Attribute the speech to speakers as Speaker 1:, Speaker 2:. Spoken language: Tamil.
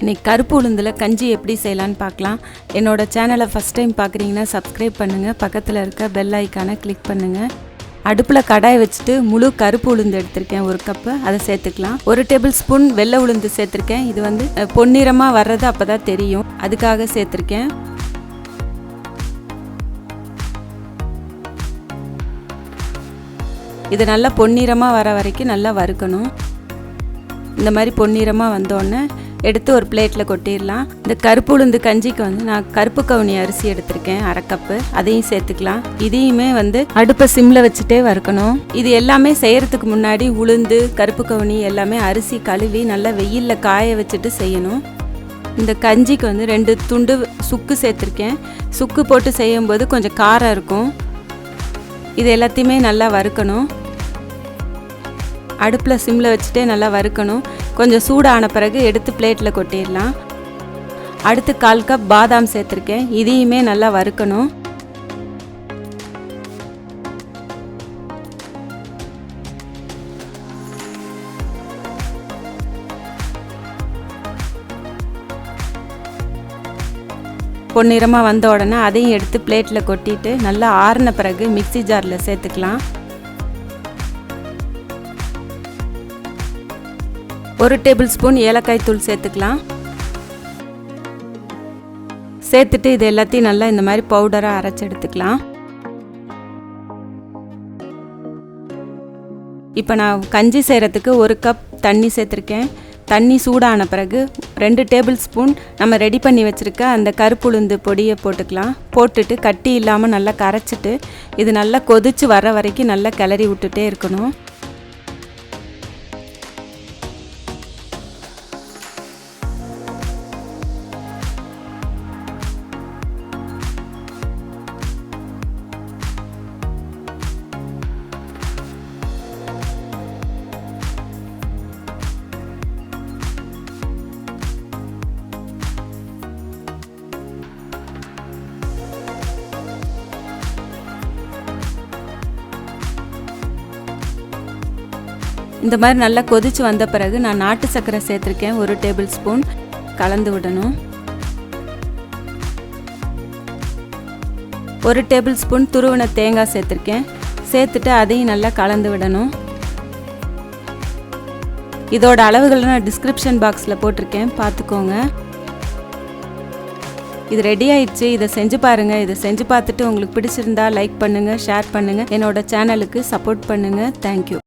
Speaker 1: இன்னைக்கு கருப்பு உளுந்தில் கஞ்சி எப்படி செய்யலான்னு பார்க்கலாம். என்னோட சேனலை ஃபஸ்ட் டைம் பார்க்குறீங்கன்னா சப்ஸ்கிரைப் பண்ணுங்கள் பக்கத்தில் இருக்க பெல் ஐக்கானை கிளிக் பண்ணுங்கள் அடுப்பில் கடாய் வச்சுட்டு முழு கருப்பு உளுந்து எடுத்திருக்கேன். ஒரு கப்பு அதை சேர்த்துக்கலாம். ஒரு டேபிள் ஸ்பூன் வெள்ளை உளுந்து சேர்த்துருக்கேன். இது வந்து பொன்னிறமாக வர்றது அப்போ தான் தெரியும். அதுக்காக சேர்த்துருக்கேன். இது நல்லா பொன்னிறமாக வர வரைக்கும் நல்லா வறுக்கணும். இந்த மாதிரி பொன்னிறமாக வந்தோடனே எடுத்து ஒரு பிளேட்டில் கொட்டிடலாம். இந்த கருப்பு உளுந்து கஞ்சிக்கு வந்து நான் கருப்பு கவுனி அரிசி எடுத்திருக்கேன் அரை கப்பு. அதையும் சேர்த்துக்கலாம். இதையுமே வந்து அடுப்பை சிம்மில் வச்சுட்டே வறுக்கணும். இது எல்லாமே செய்கிறதுக்கு முன்னாடி உளுந்து கருப்பு கவுனி எல்லாமே அரிசி கழுவி நல்லா வெயிலில் காய வச்சுட்டு செய்யணும். இந்த கஞ்சிக்கு வந்து ரெண்டு துண்டு சுக்கு சேர்த்துருக்கேன். சுக்கு போட்டு செய்யும்போது கொஞ்சம் காரம் இருக்கும். இது எல்லாத்தையுமே நல்லா வறுக்கணும். அடுப்பில் சிம்மில் வச்சுட்டே நல்லா வறுக்கணும். கொஞ்சம் சூடான பிறகு எடுத்து பிளேட்டில் கொட்டிடலாம். அடுத்து கால் கப் பாதாம் சேர்த்துருக்கேன். இதையுமே நல்லா வறுக்கணும். பொன்னிறமாக வந்த உடனே அதையும் எடுத்து பிளேட்டில் கொட்டிட்டு நல்லா ஆறின பிறகு மிக்ஸி ஜாரில் சேர்த்துக்கலாம். ஒரு டேபிள் ஸ்பூன் ஏலக்காய் தூள் சேர்த்துக்கலாம். சேர்த்துட்டு இது எல்லாத்தையும் நல்லா இந்த மாதிரி பவுடராக அரைச்சி எடுத்துக்கலாம். இப்போ நான் கஞ்சி செய்கிறதுக்கு ஒரு கப் தண்ணி சேர்த்துருக்கேன். தண்ணி சூடான பிறகு ரெண்டு டேபிள் ஸ்பூன் நம்ம ரெடி பண்ணி வச்சுருக்க அந்த கருப்புளுந்து பொடியை போட்டுக்கலாம். போட்டுட்டு கட்டி இல்லாமல் நல்லா கரைச்சிட்டு இது நல்லா கொதிச்சு வர வரைக்கும் நல்லா கிளறி விட்டுட்டே இருக்கணும். இந்த மாதிரி நல்லா கொதிச்சு வந்த பிறகு நான் நாட்டு சர்க்கரை சேர்த்துருக்கேன். ஒரு டேபிள் ஸ்பூன் கலந்து விடணும். ஒரு டேபிள் ஸ்பூன் துருவின தேங்காய் சேர்த்துருக்கேன். சேர்த்துட்டு அதையும் நல்லா கலந்து விடணும். இதோட அளவுகளை நான் டிஸ்கிரிப்ஷன் பாக்ஸில் போட்டிருக்கேன். பார்த்துக்கோங்க. இது ரெடி ஆயிடுச்சு. இதை செஞ்சு பாருங்கள் இதை செஞ்சு பார்த்துட்டு உங்களுக்கு பிடிச்சிருந்தா லைக் பண்ணுங்கள் ஷேர் பண்ணுங்கள் என்னோட சேனலுக்கு சப்போர்ட் பண்ணுங்கள் தேங்க்யூ